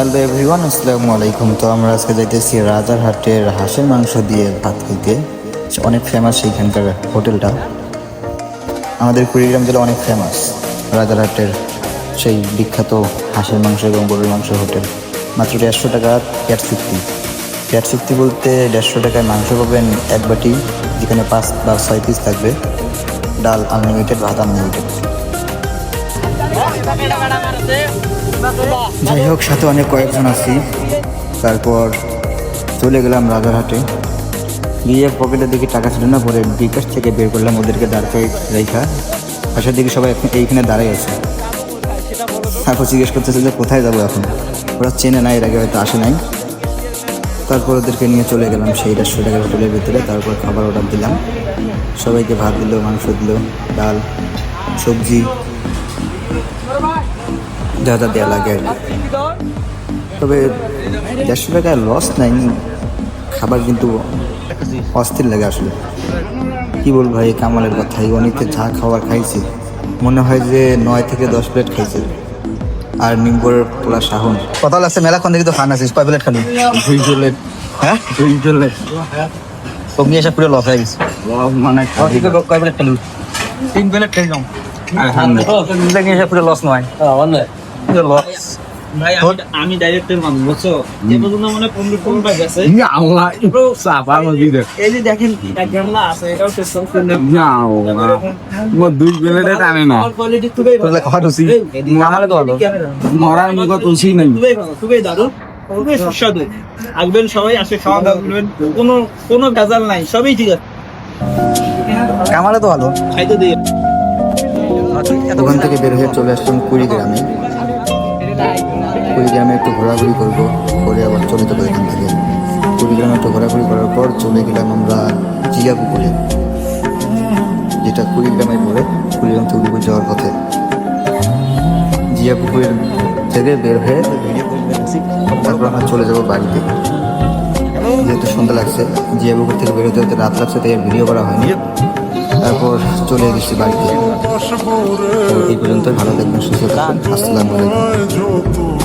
Hello everyone, আসসালামু আলাইকুম। তো আমরা আজকে যাইতেছি রাজারহাটের হাঁসের মাংস দিয়ে ভাত খেতে। অনেক ফেমাস সেইখানকার হোটেলটা। আমাদের কুড়িগ্রাম জেলা অনেক ফেমাস রাজারহাটের সেই বিখ্যাত হাঁসের মাংস এবং গরুর মাংস হোটেল। মাত্র দেড়শো টাকা প্যাট চুক্তি। প্যাট চুক্তি বলতে দেড়শো টাকায় মাংস পাবেন এক বাটি, যেখানে পাঁচ বা ছয় পিস থাকবে। ডাল আনলিমিটেড ভাত আনলিমিটেড যাই হোক, সাথে অনেক কয়েকজন আছি। তারপর চলে গেলাম রাজারহাটে। গিয়ে পকেটে দেখি টাকা ছিল না, পরে বিকাশ থেকে বের করলাম ওদেরকে দাঁড় করে রেখা। পাশের দিকে সবাই এখন এইখানে দাঁড়াই আছে। তারপর জিজ্ঞেস করতেছে যে কোথায় যাব এখন? ওরা চেনে না, এর আগে হয়তো আসে নাই। তারপর ওদেরকে নিয়ে চলে গেলাম সেই দেড়শো টাকার হোটেলের ভিতরে। তারপর খাবার অর্ডার দিলাম। সবাইকে ভাত দিল, মাংস দিল, ডাল, সবজি। যা যা দেওয়া লাগে। আর তবে দেড়শো টাকায় লস নাই খাবার কিন্তু অস্থির লাগে আসলে। কি বলব ভাই কামালের কথা এই অনেকে যা খাবার খাইছি মনে হয় যে নয় থেকে দশ প্লেট খাইছে। আর নিম্বর পোলা শাহন। কথা লাগছে মেলাক্ষণ দেখি তো খান আছিস কয় প্লেট খালি? দুই প্লেট হ্যাঁ? দুই প্লেট এসে পুরো লস হয়ে গেছে। মানে কয় প্লেট খালি? তিন প্লেট খেয়ে যাও এসে পুরো লস নয়। লস আমি- আমি ডাইরেক্টর মানুষ বুঝছ? যে পর্যন্ত মানে পনেরো পনেরোটা গেছে আল্লাহ চাপা নদী এই যে দেখেন এক গামলা আছে এটাও টেস্ট করতে মো দুই প্লেটে টানে না। কোয়ালিটি খুবই ভালো। খাওয়া ঢুসি আমারে তো ভালো মরার মুখ নাই। খুবই ভালো খুবই দারুণ খুবই সুস্বাদু। আসবেন সবাই আসে খাওয়া দাওয়া করবেন। কোনো কোনো ভেজাল নাই সবই ঠিক আছে। আমারে তো ভালো। খাইতে দিয়ে। ওখান থেকে বের হয়ে চলে আসলাম কুড়িগ্রামে। কুড়িগ্রামে একটু ঘোরাঘুরি করব করে আবার চলে যাব এখান থেকে। কুড়িগ্রামে একটু ঘোরাঘুরি করার পর চলে গেলাম আমরা জিয়া পুকুরে যেটা কুড়িগ্রামে পড়ে কুড়িগ্রাম থেকে উলিপুর যাওয়ার পথে। জিয়া পুকুরের থেকে বের হয়ে তারপর আমরা চলে যাব বাড়িতে। যেহেতু সন্ধ্যা লাগছে জিয়া পুকুর থেকে বেরোতে হতে রাত লাগছে তাই ভিডিও করা হয়নি। তারপর চলে গেছি বাড়িতে। এই পর্যন্ত ভালো থাকবেন সুস্থ থাকবেন। আসসালামু আলাইকুম।